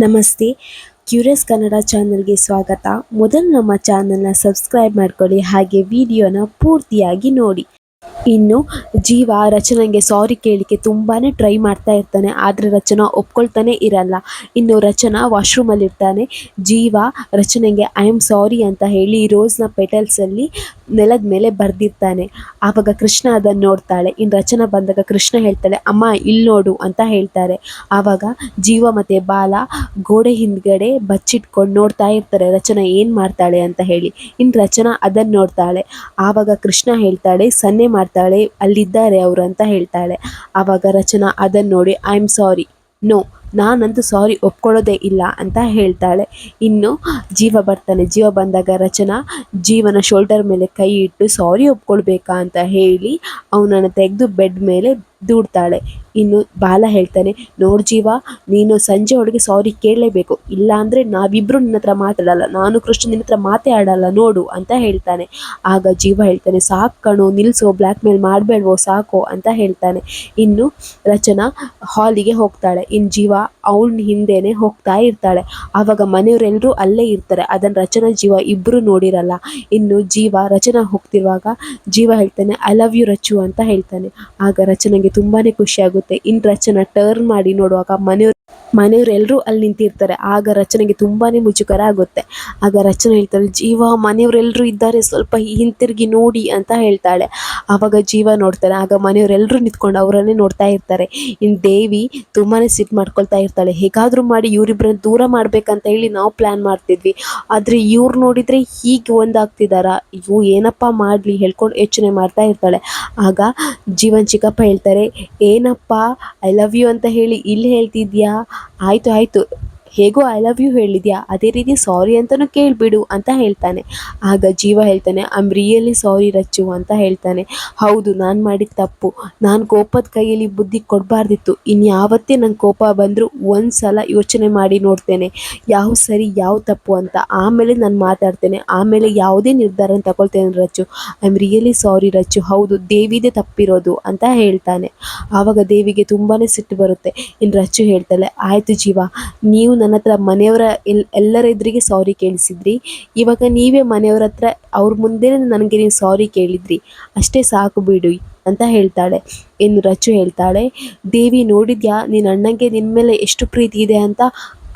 ನಮಸ್ತೆ. ಕ್ಯೂರಿಯಸ್ ಕನ್ನಡ ಚಾನಲ್ಗೆ ಸ್ವಾಗತ. ಮೊದಲು ನಮ್ಮ ಚಾನಲ್ನ ಸಬ್ಸ್ಕ್ರೈಬ್ ಮಾಡ್ಕೊಳ್ಳಿ. ಹಾಗೆ ವಿಡಿಯೋನ ಪೂರ್ತಿಯಾಗಿ ನೋಡಿ. ಇನ್ನು ಜೀವ ರಚನೆಗೆ ಸಾರಿ ಕೇಳಲಿಕ್ಕೆ ತುಂಬಾ ಟ್ರೈ ಮಾಡ್ತಾ ಇರ್ತಾನೆ, ಆದರೆ ರಚನಾ ಒಪ್ಕೊಳ್ತಾನೆ ಇರಲ್ಲ. ಇನ್ನು ರಚನಾ ವಾಶ್ರೂಮಲ್ಲಿ ಇರ್ತಾನೆ. ಜೀವ ರಚನೆಗೆ ಐ ಆಮ್ ಸಾರಿ ಅಂತ ಹೇಳಿ ರೋಸ್ನ ಪೆಟಲ್ಸಲ್ಲಿ ನೆಲದ ಮೇಲೆ ಬರೆದಿರ್ತಾನೆ. ಆವಾಗ ಕೃಷ್ಣ ಅದನ್ನು ನೋಡ್ತಾಳೆ. ಇನ್ನು ರಚನಾ ಬಂದಾಗ ಕೃಷ್ಣ ಹೇಳ್ತಾಳೆ, ಅಮ್ಮ ಇಲ್ಲಿ ನೋಡು ಅಂತ ಹೇಳ್ತಾರೆ. ಆವಾಗ ಜೀವ ಮತ್ತು ಬಾಲ ಗೋಡೆ ಹಿಂದ್ಗಡೆ ಬಚ್ಚಿಟ್ಕೊಂಡು ನೋಡ್ತಾ ಇರ್ತಾರೆ, ರಚನಾ ಏನು ಮಾಡ್ತಾಳೆ ಅಂತ ಹೇಳಿ. ಇನ್ನು ರಚನಾ ಅದನ್ನು ನೋಡ್ತಾಳೆ. ಆವಾಗ ಕೃಷ್ಣ ಹೇಳ್ತಾಳೆ, ಸನ್ನೆ ಮಾಡ್ತಾಳೆ ಅಲ್ಲಿದ್ದಾರೆ ಅವರು ಅಂತ ಹೇಳ್ತಾಳೆ. ಆವಾಗ ರಚನಾ ಅದನ್ನು ನೋಡಿ ಐ ಆಮ್ ಸಾರಿ ನೋ ನಾನಂತೂ ಸಾರಿ ಒಪ್ಕೊಳ್ಳೋದೇ ಇಲ್ಲ ಅಂತ ಹೇಳ್ತಾಳೆ. ಇನ್ನು ಜೀವ ಬರ್ತಾನೆ. ಜೀವ ಬಂದಾಗ ರಚನಾ ಜೀವನ ಶೋಲ್ಡರ್ ಮೇಲೆ ಕೈ ಇಟ್ಟು ಸಾರಿ ಒಪ್ಕೊಳ್ಬೇಕಾ? ಅಂತ ಹೇಳಿ, ಅವನನ್ನು ತೆಗೆದು ಬೆಡ್ ಮೇಲೆ ದೂಡ್ತಾಳೆ ಇನ್ನು ಬಾಲ ಹೇಳ್ತಾನೆ, ನೋಡು ಜೀವ, ನೀನು ಸಂಜೆ ಒಳಗೆ ಸಾರಿ ಕೇಳಲೇಬೇಕು. ಇಲ್ಲ ಅಂದರೆ ನಾವಿಬ್ಬರು ನಿನ್ನ ಹತ್ರ ಮಾತಾಡಲ್ಲ. ನಾನು ಕೃಷ್ಣ ನಿನ್ನ ಹತ್ರ ಮಾತೇ ಆಡಲ್ಲ. ನೋಡು, ಅಂತ ಹೇಳ್ತಾನೆ. ಆಗ ಜೀವ ಹೇಳ್ತಾನೆ, ಸಾಕು ಕಣೋ ನಿಲ್ಲಿಸೋ ಬ್ಲ್ಯಾಕ್ ಮೇಲ್ ಮಾಡಬೇಡ್ವೋ, ಸಾಕೋ, ಅಂತ ಹೇಳ್ತಾನೆ. ಇನ್ನು ರಚನಾ ಹಾಲಿಗೆ ಹೋಗ್ತಾಳೆ. ಇನ್ನು ಜೀವ ಅವಳ ಹಿಂದೆನೆ ಹೋಗ್ತಾ ಇರ್ತಾಳೆ. ಆವಾಗ ಮನೆಯವರೆಲ್ಲರೂ ಅಲ್ಲೇ ಇರ್ತಾರೆ. ಅದನ್ನು ರಚನಾ, ಜೀವ ಇಬ್ಬರು ನೋಡಿರಲ್ಲ. ಇನ್ನು ಜೀವ ರಚನಾ ಹೋಗ್ತಿರುವಾಗ ಜೀವ ಹೇಳ್ತಾನೆ ಐ ಲವ್ ಯು ರಚು ಅಂತ ಹೇಳ್ತಾನೆ. ಆಗ ರಚನೆಗೆ ತುಂಬಾನೇ ಖುಷಿ ಆಗುತ್ತೆ ಇನ್ ರಚನಾ ಟರ್ನ್ ಮಾಡಿ ನೋಡುವಾಗ ಮನೆಯವ್ರು ಮನೆಯವರೆಲ್ಲರೂ ಅಲ್ಲಿ ನಿಂತಿರ್ತಾರೆ. ಆಗ ರಚನೆಗೆ ತುಂಬಾ ಮುಜುಗರ ಆಗುತ್ತೆ ಆಗ ರಚನೆ ಹೇಳ್ತಾರೆ, ಜೀವ, ಮನೆಯವರೆಲ್ಲರೂ ಇದ್ದಾರೆ, ಸ್ವಲ್ಪ ಹಿಂತಿರುಗಿ ನೋಡಿ ಅಂತ ಹೇಳ್ತಾಳೆ. ಆವಾಗ ಜೀವ ನೋಡ್ತಾರೆ ಆಗ ಮನೆಯವರೆಲ್ಲರೂ ನಿಂತ್ಕೊಂಡು ಅವರನ್ನೇ ನೋಡ್ತಾ ಇರ್ತಾರೆ. ಇನ್ನು ದೇವಿ ತುಂಬಾ ಸಿಟ್ಟು ಮಾಡ್ಕೊಳ್ತಾ ಇರ್ತಾಳೆ. ಹೇಗಾದರೂ ಮಾಡಿ ಇವರಿಬ್ಬರನ್ನ ದೂರ ಮಾಡಬೇಕಂತ ಹೇಳಿ ನಾವು ಪ್ಲ್ಯಾನ್ ಮಾಡ್ತಿದ್ವಿ. ಆದರೆ ಇವ್ರು ನೋಡಿದರೆ ಹೀಗೆ ಒಂದಾಗ್ತಿದಾರ. ಇವು ಏನಪ್ಪ ಮಾಡಲಿ ಹೇಳ್ಕೊಂಡು ಯೋಚನೆ ಮಾಡ್ತಾ ಇರ್ತಾಳೆ. ಆಗ ಜೀವನ್ ಚಿಕ್ಕಪ್ಪ ಹೇಳ್ತಾರೆ, ಏನಪ್ಪ ಐ ಲವ್ ಯು ಅಂತ ಹೇಳಿ, ಇಲ್ಲಿ ಹೇಳ್ತಿದ್ಯಾ? ಆಯಿತು ಆಯಿತು. ಹೇಗೋ ಐ ಲವ್ ಯು ಹೇಳಿದ್ಯಾ? ಅದೇ ರೀತಿ ಸಾರಿ ಅಂತಲೂ ಕೇಳಿಬಿಡು ಅಂತ ಹೇಳ್ತಾನೆ. ಆಗ ಜೀವ ಹೇಳ್ತಾನೆ I am really sorry Rachu ಅಂತ ಹೇಳ್ತಾನೆ. ಹೌದು, ನಾನು ಮಾಡಿದ ತಪ್ಪು. ನಾನು ಕೋಪದ ಕೈಯಲ್ಲಿ ಬುದ್ಧಿ ಕೊಡಬಾರ್ದಿತ್ತು. ಇನ್ಯಾವತ್ತೇ ನನ್ನ ಕೋಪ ಬಂದರೂ ಒಂದು ಸಲ ಯೋಚನೆ ಮಾಡಿ ನೋಡ್ತೇನೆ. ಯಾವ ಸರಿ, ಯಾವ ತಪ್ಪು ಅಂತ. ಆಮೇಲೆ ನಾನು ಮಾತಾಡ್ತೇನೆ. ಆಮೇಲೆ ಯಾವುದೇ ನಿರ್ಧಾರ ತಗೊಳ್ತೇನೆ Rachu. I am really sorry Rachu. ಹೌದು, ದೇವಿದೆ ತಪ್ಪಿರೋದು ಅಂತ ಹೇಳ್ತಾನೆ. ಆವಾಗ ದೇವಿಗೆ ತುಂಬಾ ಸಿಟ್ಟು ಬರುತ್ತೆ. ಇನ್ನು ರಚ್ಚು ಹೇಳ್ತಾಳೆ, ಆಯಿತು ಜೀವ, ನೀವು ನನ್ನ ಹತ್ರ ಮನೆಯವರ ಎಲ್, ಎಲ್ಲರ ಎದುರಿಗೆ ಸಾರಿ ಕೇಳಿಸಿದ್ರಿ. ಇವಾಗ ನೀವೇ ಮನೆಯವ್ರ ಹತ್ರ ಅವ್ರ ಮುಂದೆ ನನಗೆ ನೀವು ಸಾರಿ ಕೇಳಿದ್ರಿ. ಅಷ್ಟೇ ಸಾಕು ಬಿಡು ಅಂತ ಹೇಳ್ತಾಳೆ. ಇನ್ನು ರಚು ಹೇಳ್ತಾಳೆ, ದೇವಿ ನೋಡಿದ್ಯಾ, ನಿನ್ನ ಅಣ್ಣಂಗೆ ನಿನ್ನ ಮೇಲೆ ಎಷ್ಟು ಪ್ರೀತಿ ಇದೆ ಅಂತ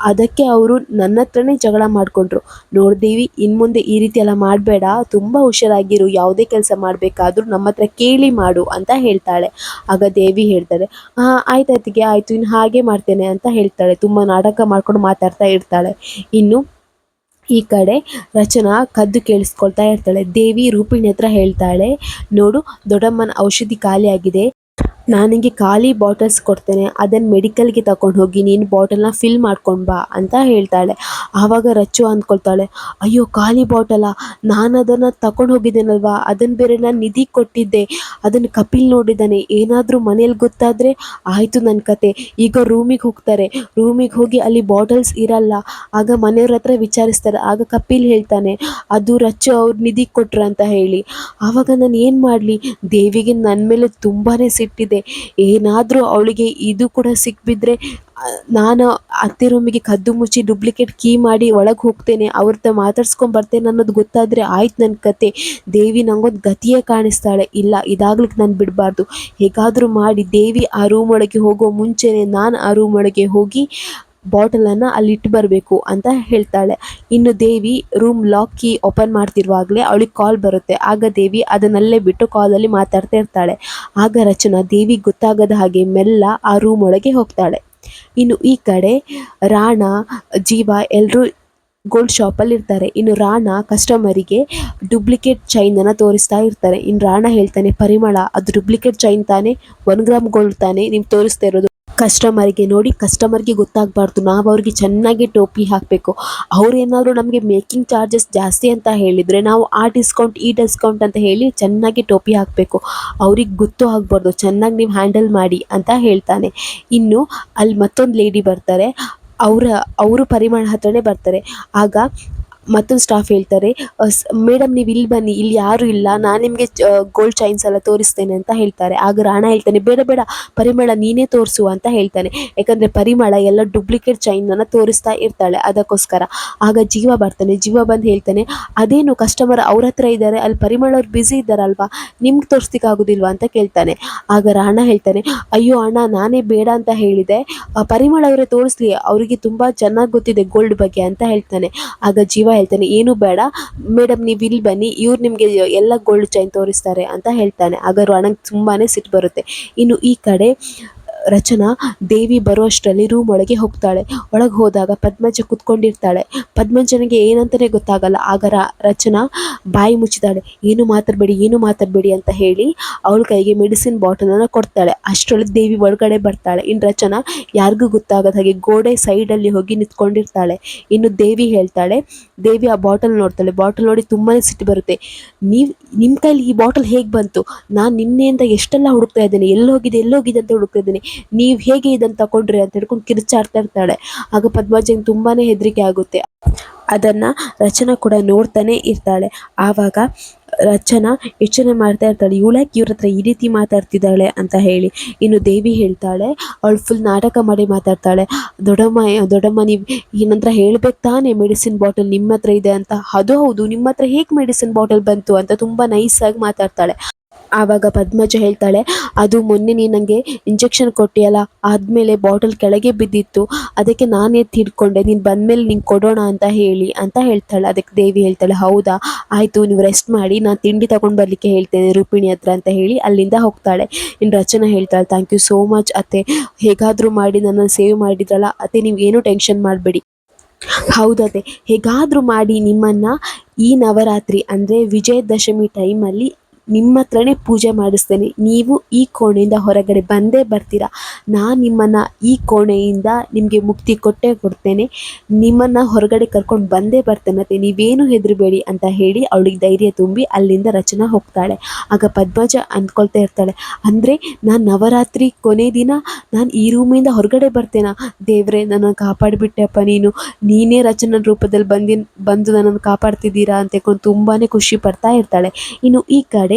ಅದಕ್ಕೆ ಅವರು ನನ್ನ ಹತ್ರನೇ ಜಗಳ ಮಾಡಿಕೊಂಡ್ರು. ನೋಡ್ದೇವಿ ಇನ್ನು ಮುಂದೆ ಈ ರೀತಿ ಎಲ್ಲ ಮಾಡಬೇಡ. ತುಂಬ ಹುಷಾರಾಗಿರು. ಯಾವುದೇ ಕೆಲಸ ಮಾಡಬೇಕಾದ್ರೂ ನಮ್ಮ ಹತ್ರ ಕೇಳಿ ಮಾಡು ಅಂತ ಹೇಳ್ತಾಳೆ. ಆಗ ದೇವಿ ಹೇಳ್ತಾಳೆ ಹಾಂ ಆಯ್ತು ಆಯಿತು. ಇನ್ನು ಹಾಗೆ ಮಾಡ್ತೇನೆ ಅಂತ ಹೇಳ್ತಾಳೆ. ತುಂಬ ನಾಟಕ ಮಾಡ್ಕೊಂಡು ಮಾತಾಡ್ತಾ ಇರ್ತಾಳೆ. ಇನ್ನು ಈ ಕಡೆ ರಚನಾ ಕದ್ದು ಕೇಳಿಸ್ಕೊಳ್ತಾ ಇರ್ತಾಳೆ. ದೇವಿ, ರೂಪಿಣಿ ಹತ್ರ ಹೇಳ್ತಾಳೆ, ನೋಡು, ದೊಡ್ಡಮ್ಮನ ಔಷಧಿ ಖಾಲಿಯಾಗಿದೆ. ನಾನು ನಿಂಗೆ ಖಾಲಿ ಬಾಟಲ್ಸ್ ಕೊಡ್ತೇನೆ, ಅದನ್ನು ಮೆಡಿಕಲ್ಗೆ ತಗೊಂಡು ಹೋಗಿ ನೀನು ಬಾಟಲ್ನ ಫಿಲ್ ಮಾಡ್ಕೊಂಡು ಬಾ ಅಂತ ಹೇಳ್ತಾಳೆ. ಆವಾಗ ರಚ್ಚು ಅಂದ್ಕೊಳ್ತಾಳೆ, ಅಯ್ಯೋ, ಖಾಲಿ ಬಾಟಲ, ನಾನು ಅದನ್ನು ತಗೊಂಡು ಹೋಗಿದ್ದೇನಲ್ವಾ? ಅದನ್ನು ಬೇರೆ ನಾನು ನಿಧಿ ಕೊಟ್ಟಿದ್ದೆ. ಅದನ್ನು ಕಪಿಲ್ ನೋಡಿದ್ದಾನೆ ಏನಾದರೂ ಮನೇಲಿ ಗೊತ್ತಾದರೆ ಆಯಿತು ನನ್ನ ಕತೆ. ಈಗ ರೂಮಿಗೆ ಹೋಗ್ತಾರೆ. ರೂಮಿಗೆ ಹೋಗಿ ಅಲ್ಲಿ ಬಾಟಲ್ಸ್ ಇರಲ್ಲ. ಆಗ ಮನೆಯವ್ರ ಹತ್ರ ವಿಚಾರಿಸ್ತಾರೆ. ಆಗ ಕಪಿಲ್ ಹೇಳ್ತಾನೆ, ಅದು ರಚ್ಚು ಅವ್ರು ನಿಧಿ ಕೊಟ್ರು ಅಂತ ಹೇಳಿ. ಆವಾಗ ನಾನು ಏನು ಮಾಡಲಿ? ದೇವಿಗೆ ನನ್ನ ಮೇಲೆ ತುಂಬಾ ಸಿಟ್ಟಿದೆ. ಏನಾದರೂ ಅವಳಿಗೆ ಇದು ಕೂಡ ಸಿಕ್ಬಿದ್ರೆ ನಾನು ಅತ್ತೆ ರೂಮಿಗೆ ಕದ್ದು ಮುಚ್ಚಿ ಡುಪ್ಲಿಕೇಟ್ ಕೀ ಮಾಡಿ ಒಳಗೆ ಹೋಗ್ತೇನೆ ಅವ್ರದ್ದು ಮಾತಾಡ್ಸ್ಕೊಂಡು ಬರ್ತೇನೆ ಅನ್ನೋದು ಗೊತ್ತಾದರೆ ಆಯ್ತು ನನ್ನ ಕತೆ. ದೇವಿ ನಂಗೊಂದು ಗತಿಯೇ ಕಾಣಿಸ್ತಾಳೆ. ಇಲ್ಲ ಇದಾಗ್ಲಿಕ್ಕೆ ನಾನು ಬಿಡಬಾರ್ದು. ಹೇಗಾದರೂ ಮಾಡಿ ದೇವಿ ಆ ರೂಮ್ ಒಳಗೆ ಹೋಗೋ ಮುಂಚೆನೇ ನಾನು ಆ ರೂಮ್ ಒಳಗೆ ಹೋಗಿ ಬಾಟಲನ್ನು ಅಲ್ಲಿ ಇಟ್ಟು ಬರಬೇಕು ಅಂತ ಹೇಳ್ತಾಳೆ. ಇನ್ನು Devi room lock key open ಮಾಡ್ತಿರುವಾಗಲೇ ಅವಳಿಗೆ ಕಾಲ್ ಬರುತ್ತೆ. ಆಗ ದೇವಿ ಅದನ್ನಲ್ಲೇ ಬಿಟ್ಟು ಕಾಲಲ್ಲಿ ಮಾತಾಡ್ತಾ ಇರ್ತಾಳೆ. ಆಗ ರಚನಾ ದೇವಿ ಗೊತ್ತಾಗದ ಹಾಗೆ ಮೆಲ್ಲ ಆ ರೂಮ್ ಒಳಗೆ ಹೋಗ್ತಾಳೆ. ಇನ್ನು ಈ ಕಡೆ ರಾಣ, ಜೀವ ಎಲ್ಲರೂ ಗೋಲ್ಡ್ ಶಾಪಲ್ಲಿ ಇರ್ತಾರೆ. ಇನ್ನು ರಾಣ ಕಸ್ಟಮರಿಗೆ ಡುಪ್ಲಿಕೇಟ್ ಚೈನನ್ನು ತೋರಿಸ್ತಾ ಇರ್ತಾರೆ. ಇನ್ನು ರಾಣ ಹೇಳ್ತಾನೆ, ಪರಿಮಳ, ಅದು ಡುಪ್ಲಿಕೇಟ್ ಚೈನ್ ತಾನೇ? ಒನ್ ಗ್ರಾಮ್ ಗೋಲ್ಡ್ ತಾನೇ? ನೀವು ತೋರಿಸ್ತಾ ಇರೋದು ಕಸ್ಟಮರ್ಗೆ ನೋಡಿ ಕಸ್ಟಮರ್ಗೆ ಗೊತ್ತಾಗಬಾರ್ದು. ನಾವು ಅವ್ರಿಗೆ ಚೆನ್ನಾಗಿ ಟೋಪಿ ಹಾಕಬೇಕು. ಅವ್ರೇನಾದರೂ ನಮಗೆ ಮೇಕಿಂಗ್ ಚಾರ್ಜಸ್ ಜಾಸ್ತಿ ಅಂತ ಹೇಳಿದರೆ ನಾವು ಆ ಡಿಸ್ಕೌಂಟ್ ಈ ಡಿಸ್ಕೌಂಟ್ ಅಂತ ಹೇಳಿ ಚೆನ್ನಾಗಿ ಟೋಪಿ ಹಾಕಬೇಕು. ಅವ್ರಿಗೆ ಗೊತ್ತು ಆಗಬಾರ್ದು. ಚೆನ್ನಾಗಿ ನೀವು ಹ್ಯಾಂಡಲ್ ಮಾಡಿ ಅಂತ ಹೇಳ್ತಾನೆ. ಇನ್ನು ಅಲ್ಲಿ ಮತ್ತೊಂದು ಲೇಡಿ ಬರ್ತಾರೆ. ಅವರ, ಅವರು ಪರಿಮಳ ಹತ್ರನೇ ಬರ್ತಾರೆ. ಆಗ ಮತ್ತೊಂದು ಸ್ಟಾಫ್ ಹೇಳ್ತಾರೆ ಮೇಡಮ್ ನೀವು ಇಲ್ಲಿ ಬನ್ನಿ, ಇಲ್ಲಿ ಯಾರು ಇಲ್ಲ, ನಾನು ನಿಮಗೆ ಗೋಲ್ಡ್ ಚೈನ್ಸ್ ಎಲ್ಲ ತೋರಿಸ್ತೇನೆ ಅಂತ ಹೇಳ್ತಾರೆ. ಆಗ ರಾಣ ಹೇಳ್ತಾನೆ, ಬೇಡ ಬೇಡ, ಪರಿಮಳ ನೀನೇ ತೋರಿಸು ಅಂತ ಹೇಳ್ತಾನೆ. ಯಾಕಂದ್ರೆ ಪರಿಮಳ ಎಲ್ಲ ಡೂಪ್ಲಿಕೇಟ್ ಚೈನನ್ನು ತೋರಿಸ್ತಾ ಇರ್ತಾಳೆ ಅದಕ್ಕೋಸ್ಕರ. ಆಗ ಜೀವ ಬರ್ತಾನೆ, ಜೀವ ಬಂದು ಹೇಳ್ತಾನೆ, ಅದೇನು ಕಸ್ಟಮರ್ ಅವ್ರ ಹತ್ರ ಇದ್ದಾರೆ ಅಲ್ಲಿ ಪರಿಮಳ ಅವ್ರು ಬ್ಯುಸಿ ಇದ್ದಾರಲ್ವಾ? ನಿಮ್ಗೆ ತೋರಿಸ್ಲಿಕ್ಕೆ ಆಗೋದಿಲ್ವಾ? ಅಂತ ಕೇಳ್ತಾನೆ. ಆಗ ರಾಣ ಹೇಳ್ತಾನೆ, ಅಯ್ಯೋ ಅಣ್ಣ, ನಾನೇ ಬೇಡ ಅಂತ ಹೇಳಿದೆ. ಪರಿಮಳ ಅವರೇ ತೋರಿಸ್ಲಿ, ಅವರಿಗೆ ತುಂಬ ಚೆನ್ನಾಗಿ ಗೊತ್ತಿದೆ ಗೋಲ್ಡ್ ಬಗ್ಗೆ ಅಂತ ಹೇಳ್ತಾನೆ. ಆಗ ಜೀವ ಹೇಳ್ತಾನೆ, ಏನು ಬೇಡ, ಮೇಡಮ್ ನೀವು ಇಲ್ಲಿ ಬನ್ನಿ, ಇವ್ರು ನಿಮಗೆ ಎಲ್ಲ ಗೋಲ್ಡ್ ಚೈನ್ ತೋರಿಸ್ತಾರೆ ಅಂತ ಹೇಳ್ತಾನೆ. ಆಗ ರಣಂಗೆ ತುಂಬಾ ಸಿಟ್ಟು ಬರುತ್ತೆ. ಇನ್ನು ಈ ಕಡೆ ರಚನಾ ದೇವಿ ಬರುವಷ್ಟರಲ್ಲಿ ರೂಮ್ ಒಳಗೆ ಹೋಗ್ತಾಳೆ. ಒಳಗೆ ಹೋದಾಗ ಪದ್ಮಜ ಕುತ್ಕೊಂಡಿರ್ತಾಳೆ. ಪದ್ಮಜನಿಗೆ ಏನಂತಲೇ ಗೊತ್ತಾಗಲ್ಲ. ಆಗ ರಚನಾ ಬಾಯಿ ಮುಚ್ಚಿದಾಳೆ. ಏನು ಮಾತಾಡಬೇಡಿ ಏನು ಮಾತಾಡಬೇಡಿ ಅಂತ ಹೇಳಿ ಅವಳ ಕೈಗೆ ಮೆಡಿಸಿನ್ ಬಾಟಲನ್ನು ಕೊಡ್ತಾಳೆ. ಅಷ್ಟರೊಳಗೆ ದೇವಿ ಒಳಗಡೆ ಬರ್ತಾಳೆ. ಇನ್ನು ರಚನಾ ಯಾರಿಗೂ ಗೊತ್ತಾಗದ ಹಾಗೆ ಗೋಡೆ ಸೈಡಲ್ಲಿ ಹೋಗಿ ನಿಂತ್ಕೊಂಡಿರ್ತಾಳೆ. ಇನ್ನು ದೇವಿ ಹೇಳ್ತಾಳೆ, ದೇವಿ ಆ ಬಾಟಲ್ ನೋಡ್ತಾಳೆ. ಬಾಟಲ್ ನೋಡಿ ತುಂಬಾ ಸಿಟ್ಟು ಬರುತ್ತೆ. ನೀವು ನಿಮ್ಮ ಕೈಲಿ ಈ ಬಾಟಲ್ ಹೇಗೆ ಬಂತು? ನಾನು ನಿನ್ನೆಯಿಂದ ಎಷ್ಟೆಲ್ಲ ಹುಡುಕ್ತಾ ಇದ್ದೇನೆ. ಎಲ್ಲೋಗಿದೆ ಎಲ್ಲೋಗಿದೆ ಅಂತ ಹುಡುಕ್ತಾ ಇದ್ದೀನಿ. ನೀವು ಹೇಗೆ ಇದನ್ನು ತಗೊಂಡ್ರಿ ಅಂತ ಹೇಳ್ಕೊಂಡು ಕಿರ್ಚಾಡ್ತಾ ಇರ್ತಾಳೆ. ಆಗ ಪದ್ಮಾಜಿಗೆ ತುಂಬಾ ಹೆದರಿಕೆ ಆಗುತ್ತೆ. ಅದನ್ನು ರಚನಾ ಕೂಡ ನೋಡ್ತಾನೆ ಇರ್ತಾಳೆ. ಆವಾಗ ರಚನಾ ಯೋಚನೆ ಮಾಡ್ತಾ ಇರ್ತಾಳೆ ಇವಳ್ಯಾಕೆ ಇವ್ರ ಹತ್ರ ಈ ರೀತಿ ಮಾತಾಡ್ತಿದ್ದಾಳೆ? ಅಂತ ಹೇಳಿ. ಇನ್ನು ದೇವಿ ಹೇಳ್ತಾಳೆ, ಅವಳು ಫುಲ್ ನಾಟಕ ಮಾಡಿ ಮಾತಾಡ್ತಾಳೆ. ದೊಡ್ಡಮ್ಮ ದೊಡ್ಡಮ್ಮ ನೀವು ಏನಂತ್ರ ನಂತರ ಹೇಳ್ಬೇಕು ತಾನೇ? ಮೆಡಿಸಿನ್ ಬಾಟಲ್ ನಿಮ್ಮ ಹತ್ರ ಇದೆ ಅಂತ. ಅದು ಹೌದು ನಿಮ್ಮ ಹತ್ರ ಹೇಗೆ ಮೆಡಿಸಿನ್ ಬಾಟಲ್ ಬಂತು? ಅಂತ ತುಂಬ ನೈಸಾಗಿ ಮಾತಾಡ್ತಾಳೆ. ಆವಾಗ ಪದ್ಮಜ ಹೇಳ್ತಾಳೆ, ಅದು ಮೊನ್ನೆ ನೀನು ನನಗೆ ಇಂಜೆಕ್ಷನ್ ಕೊಟ್ಟಿಯಲ್ಲ, ಆದಮೇಲೆ ಬಾಟಲ್ ಕೆಳಗೆ ಬಿದ್ದಿತ್ತು, ಅದಕ್ಕೆ ನಾನು ಎತ್ತಿ ಹಿಡ್ಕೊಂಡೆ, ನೀನು ಬಂದಮೇಲೆ ನಿಂಗೆ ಕೊಡೋಣ ಅಂತ ಹೇಳಿ ಅಂತ ಹೇಳ್ತಾಳೆ. ಅದಕ್ಕೆ ದೇವಿ ಹೇಳ್ತಾಳೆ, ಹೌದಾ, ಆಯಿತು, ನೀವು ರೆಸ್ಟ್ ಮಾಡಿ, ನಾನು ತಿಂಡಿ ತಗೊಂಡು ಬರಲಿಕ್ಕೆ ಹೇಳ್ತೇನೆ ರೂಪಿಣಿ ಹತ್ರ ಅಂತ ಹೇಳಿ ಅಲ್ಲಿಂದ ಹೋಗ್ತಾಳೆ. ಇನ್ನು ರಚನಾ ಹೇಳ್ತಾಳೆ ಥ್ಯಾಂಕ್ ಯು ಸೋ ಮಚ್ ಅತ್ತೆ, ಹೇಗಾದರೂ ಮಾಡಿ ನನ್ನನ್ನು ಸೇವ್ ಮಾಡಿದ್ರಲ್ಲ, ಅತ್ತೆ, ನೀವು ಏನೂ ಟೆನ್ಷನ್ ಮಾಡಬೇಡಿ. ಹೌದೇ ಹೇಗಾದರೂ ಮಾಡಿ ನಿಮ್ಮನ್ನು ಈ ನವರಾತ್ರಿ, ಅಂದರೆ ವಿಜಯದಶಮಿ ಟೈಮಲ್ಲಿ ನಿಮ್ಮ ಹತ್ರನೇ ಪೂಜೆ ಮಾಡಿಸ್ತೇನೆ. ನೀವು ಈ ಕೋಣೆಯಿಂದ ಹೊರಗಡೆ ಬಂದೇ ಬರ್ತೀರಾ. ನಾನು ನಿಮ್ಮನ್ನು ಈ ಕೋಣೆಯಿಂದ ನಿಮಗೆ ಮುಕ್ತಿ ಕೊಟ್ಟೇ ಕೊಡ್ತೇನೆ. ನಿಮ್ಮನ್ನು ಹೊರಗಡೆ ಕರ್ಕೊಂಡು ಬಂದೇ ಬರ್ತೇನೆ ಮತ್ತು ನೀವೇನು ಹೆದರಬೇಡಿ ಅಂತ ಹೇಳಿ ಅವಳಿಗೆ ಧೈರ್ಯ ತುಂಬಿ ಅಲ್ಲಿಂದ ರಚನಾ ಹೋಗ್ತಾಳೆ. ಆಗ ಪದ್ಮಜ ಅಂದ್ಕೊಳ್ತಾ ಇರ್ತಾಳೆ, ಅಂದರೆ ನಾನು ನವರಾತ್ರಿ ಕೊನೆ ದಿನ ನಾನು ಈ ರೂಮಿಂದ ಹೊರಗಡೆ ಬರ್ತೇನಾ? ದೇವರೇ, ನನ್ನನ್ನು ಕಾಪಾಡಿಬಿಟ್ಟೆಪ್ಪ ನೀನು. ನೀನೇ ರಚನಾ ರೂಪದಲ್ಲಿ ಬಂದಿ ಬಂದು ನನ್ನನ್ನು ಕಾಪಾಡ್ತಿದ್ದೀರಾ? ಅಂತ ಹೇಳ್ಕೊಂಡು ತುಂಬಾ ಖುಷಿ ಪಡ್ತಾ ಇರ್ತಾಳೆ. ಇನ್ನು ಈ ಕಡೆ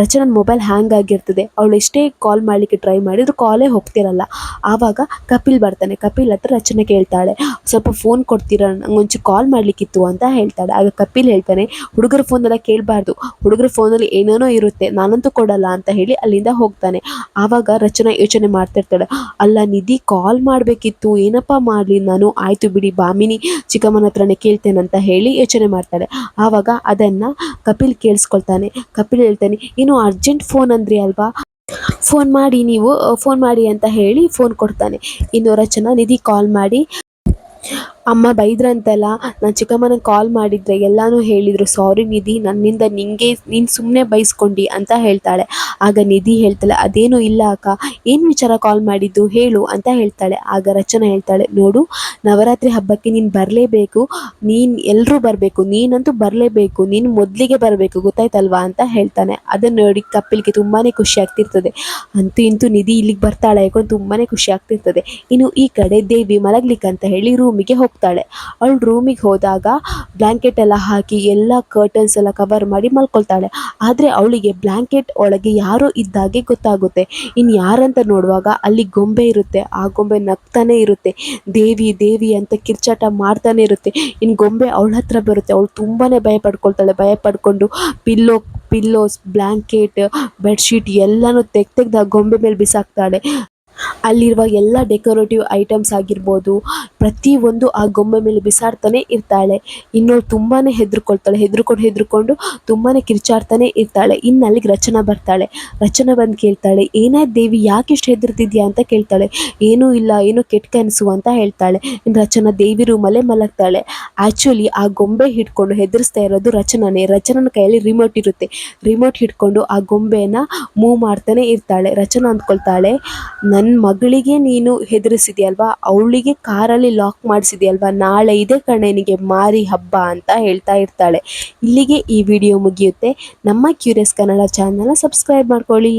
ರಚನನ್ ಮೊಬೈಲ್ ಹ್ಯಾಂಗ್ ಆಗಿರ್ತದೆ. ಅವಳು ಎಷ್ಟೇ ಕಾಲ್ ಮಾಡಲಿಕ್ಕೆ ಟ್ರೈ ಮಾಡಿದ್ರು ಕಾಲೇ ಹೋಗ್ತಿರಲ್ಲ. ಆವಾಗ ಕಪಿಲ್ ಬರ್ತಾನೆ. ಕಪಿಲ್ ಹತ್ರ ರಚನೆ ಕೇಳ್ತಾಳೆ. ಸ್ವಲ್ಪ ಫೋನ್ ಕೊಡ್ತೀರಾ? ನಂಗೆ ಒಂಚೂರು ಕಾಲ್ ಮಾಡಲಿಕ್ಕಿತ್ತು ಅಂತ ಹೇಳ್ತಾಳೆ. ಆಗ ಕಪಿಲ್ ಹೇಳ್ತಾನೆ, ಹುಡುಗರ ಫೋನೆಲ್ಲ ಕೇಳಬಾರ್ದು. ಹುಡುಗರ ಫೋನಲ್ಲಿ ಏನೇನೋ ಇರುತ್ತೆ. ನಾನಂತೂ ಕೊಡಲ್ಲ ಅಂತ ಹೇಳಿ ಅಲ್ಲಿಂದ ಹೋಗ್ತಾನೆ. ಆವಾಗ ರಚನಾ ಯೋಚನೆ ಮಾಡ್ತಿರ್ತಾಳೆ, ಅಲ್ಲ, ನಿಧಿ ಕಾಲ್ ಮಾಡಬೇಕಿತ್ತು. ಏನಪ್ಪ ಮಾಡಲಿ ನಾನು? ಆಯಿತು ಬಿಡಿ, ಬಾಮಿನಿ ಚಿಕ್ಕಮ್ಮನ ಹತ್ರನೇ ಕೇಳ್ತೇನೆ ಅಂತ ಹೇಳಿ ಯೋಚನೆ ಮಾಡ್ತಾಳೆ. ಆವಾಗ ಅದನ್ನು ಕಪಿಲ್ ಕೇಳಿಸ್ಕೊಳ್ತಾನೆ. ಕಪಿಲ್ ಹೇಳ್ತಾನೆ ಏನು ಅರ್ಜೆಂಟ್ ಫೋನ್ ಅಂದ್ರಿ ಅಲ್ವಾ? ಫೋನ್ ಮಾಡಿ ನೀವು, ಫೋನ್ ಮಾಡಿ ಅಂತ ಹೇಳಿ ಫೋನ್ ಕೊಡ್ತಾನೆ. ಇನ್ನು ರಚನಾ ನಿಧಿ ಕಾಲ್ ಮಾಡಿ. ಅಮ್ಮ ಬೈದ್ರಂತಲ್ಲ, ನಾನು ಚಿಕ್ಕಮ್ಮನಿಗೆ ಕಾಲ್ ಮಾಡಿದ್ರೆ ಎಲ್ಲನೂ ಹೇಳಿದರು ಸಾರಿ ನಿಧಿ, ನನ್ನಿಂದ ನಿಂಗೆ, ನೀನು ಸುಮ್ಮನೆ ಬೈಸ್ಕೊಂಡಿ ಅಂತ ಹೇಳ್ತಾಳೆ. ಆಗ ನಿಧಿ ಹೇಳ್ತಾಳೆ ಅದೇನು ಇಲ್ಲ ಅಕ್ಕ, ಏನು ವಿಚಾರ ಕಾಲ್ ಮಾಡಿದ್ದು, ಹೇಳು ಅಂತ ಹೇಳ್ತಾಳೆ. ಆಗ ರಚನಾ ಹೇಳ್ತಾಳೆ, ನೋಡು, ನವರಾತ್ರಿ ಹಬ್ಬಕ್ಕೆ ನೀನು ಬರಲೇಬೇಕು, ನೀನು ಎಲ್ಲರೂ ಬರಬೇಕು, ನೀನಂತೂ ಬರಲೇಬೇಕು, ನೀನು ಮೊದಲಿಗೆ ಬರಬೇಕು, ಗೊತ್ತಾಯ್ತಲ್ವಾ? ಅಂತ ಹೇಳ್ತಾನೆ. ಅದನ್ನು ನೋಡಿ ಕಪಿಲ್ಗೆ ತುಂಬಾ ಖುಷಿ ಆಗ್ತಿರ್ತದೆ. ಅಂತೂ ಇಂತೂ ನಿಧಿ ಇಲ್ಲಿಗೆ ಬರ್ತಾಳೆ ಯಾಕೊಂಡು ತುಂಬಾ ಖುಷಿ ಆಗ್ತಿರ್ತದೆ. ಇನ್ನು ಈ ಕಡೆ ದೇವಿ ಮಲಗ್ಲಿಕ್ಕೆ ಅಂತ ಹೇಳಿ ರೂಮಿಗೆ ಹೋಗ್ತಾಳೆ. ಅವಳು ರೂಮಿಗೆ ಹೋದಾಗ ಬ್ಲ್ಯಾಂಕೆಟ್ ಎಲ್ಲ ಹಾಕಿ ಎಲ್ಲ ಕರ್ಟನ್ಸ್ ಎಲ್ಲ ಕವರ್ ಮಾಡಿ ಮಲ್ಕೊಳ್ತಾಳೆ. ಆದರೆ ಅವಳಿಗೆ ಬ್ಲ್ಯಾಂಕೆಟ್ ಒಳಗೆ ಯಾರೋ ಇದ್ದಾಗೆ ಗೊತ್ತಾಗುತ್ತೆ. ಇನ್ನು ಯಾರಂತ ನೋಡುವಾಗ ಅಲ್ಲಿ ಗೊಂಬೆ ಇರುತ್ತೆ. ಆ ಗೊಂಬೆ ನಗ್ತಾನೆ ಇರುತ್ತೆ. ದೇವಿ ದೇವಿ ಅಂತ ಕಿರ್ಚಾಟ ಮಾಡ್ತಾನೆ ಇರುತ್ತೆ. ಇನ್ನು ಗೊಂಬೆ ಅವಳ ಹತ್ರ ಬರುತ್ತೆ. ಅವಳು ತುಂಬಾ ಭಯ ಪಡ್ಕೊಳ್ತಾಳೆ. ಭಯ ಪಡ್ಕೊಂಡು ಪಿಲ್ಲೋ ಪಿಲ್ಲೋಸ್ ಬ್ಲ್ಯಾಂಕೆಟ್ ಬೆಡ್ಶೀಟ್ ಎಲ್ಲನೂ ತೆಗ್ ತೆಗ್ದು ಆ ಗೊಂಬೆ ಮೇಲೆ ಬಿಸಾಕ್ತಾಳೆ. ಅಲ್ಲಿರುವ ಎಲ್ಲ ಡೆಕೋರೇಟಿವ್ ಐಟಮ್ಸ್ ಆಗಿರ್ಬೋದು ಪ್ರತಿಯೊಂದು ಆ ಗೊಂಬೆ ಮೇಲೆ ಬಿಸಾಡ್ತಾನೆ ಇರ್ತಾಳೆ. ಇನ್ನೋಳು ತುಂಬಾ ಹೆದರ್ಕೊಳ್ತಾಳೆ. ಹೆದರ್ಕೊಂಡು ಹೆದರ್ಕೊಂಡು ತುಂಬಾ ಕಿರ್ಚಾಡ್ತಾನೆ ಇರ್ತಾಳೆ. ಇನ್ನು ಅಲ್ಲಿಗೆ ರಚನಾ ಬರ್ತಾಳೆ. ರಚನಾ ಬಂದು ಕೇಳ್ತಾಳೆ ಏನಾಯ್ತು ದೇವಿ, ಯಾಕೆ ಇಷ್ಟು ಹೆದರ್ತಿದ್ಯಾ? ಅಂತ ಕೇಳ್ತಾಳೆ. ಏನೂ ಇಲ್ಲ, ಏನೋ ಕೆಟ್ಟ ಕನಸು, ಅಂತ ಹೇಳ್ತಾಳೆ. ಇನ್ನು ರಚನಾ ದೇವಿ ರೂಮಲ್ಲೇ ಮಲಗ್ತಾಳೆ. ಆ್ಯಕ್ಚುಲಿ ಆ ಗೊಂಬೆ ಹಿಡ್ಕೊಂಡು ಹೆದರಿಸ್ತಾ ಇರೋದು ರಚನಾನೇ. ರಚನನ ಕೈಯಲ್ಲಿ ರಿಮೋಟ್ ಇರುತ್ತೆ. ರಿಮೋಟ್ ಹಿಡ್ಕೊಂಡು ಆ ಗೊಂಬೆನ ಮೂವ್ ಮಾಡ್ತಾನೆ ಇರ್ತಾಳೆ. ರಚನಾ ಅಂದ್ಕೊಳ್ತಾಳೆ ನನ್ನ ಮಗಳಿಗೆ ನೀನು ಹೆದರಿಸಿದ್ಯಲ್ವಾ? ಅವಳಿಗೆ ಕಾರಲ್ಲಿ ಲಾಕ್ ಮಾಡಿಸಿದೆಯಲ್ವಾ? ನಾಳೆ ಇದೆ ಕಣೆನಿಗೆ ಮಾರಿ ಹಬ್ಬ ಅಂತ ಹೇಳ್ತಾ ಇರ್ತಾಳೆ. ಇಲ್ಲಿಗೆ ಈ ವಿಡಿಯೋ ಮುಗಿಯುತ್ತೆ. ನಮ್ಮ ಕ್ಯೂರಿಯಸ್ ಕನ್ನಡ ಚಾನಲ್ನ ಸಬ್ಸ್ಕ್ರೈಬ್ ಮಾಡ್ಕೊಳ್ಳಿ.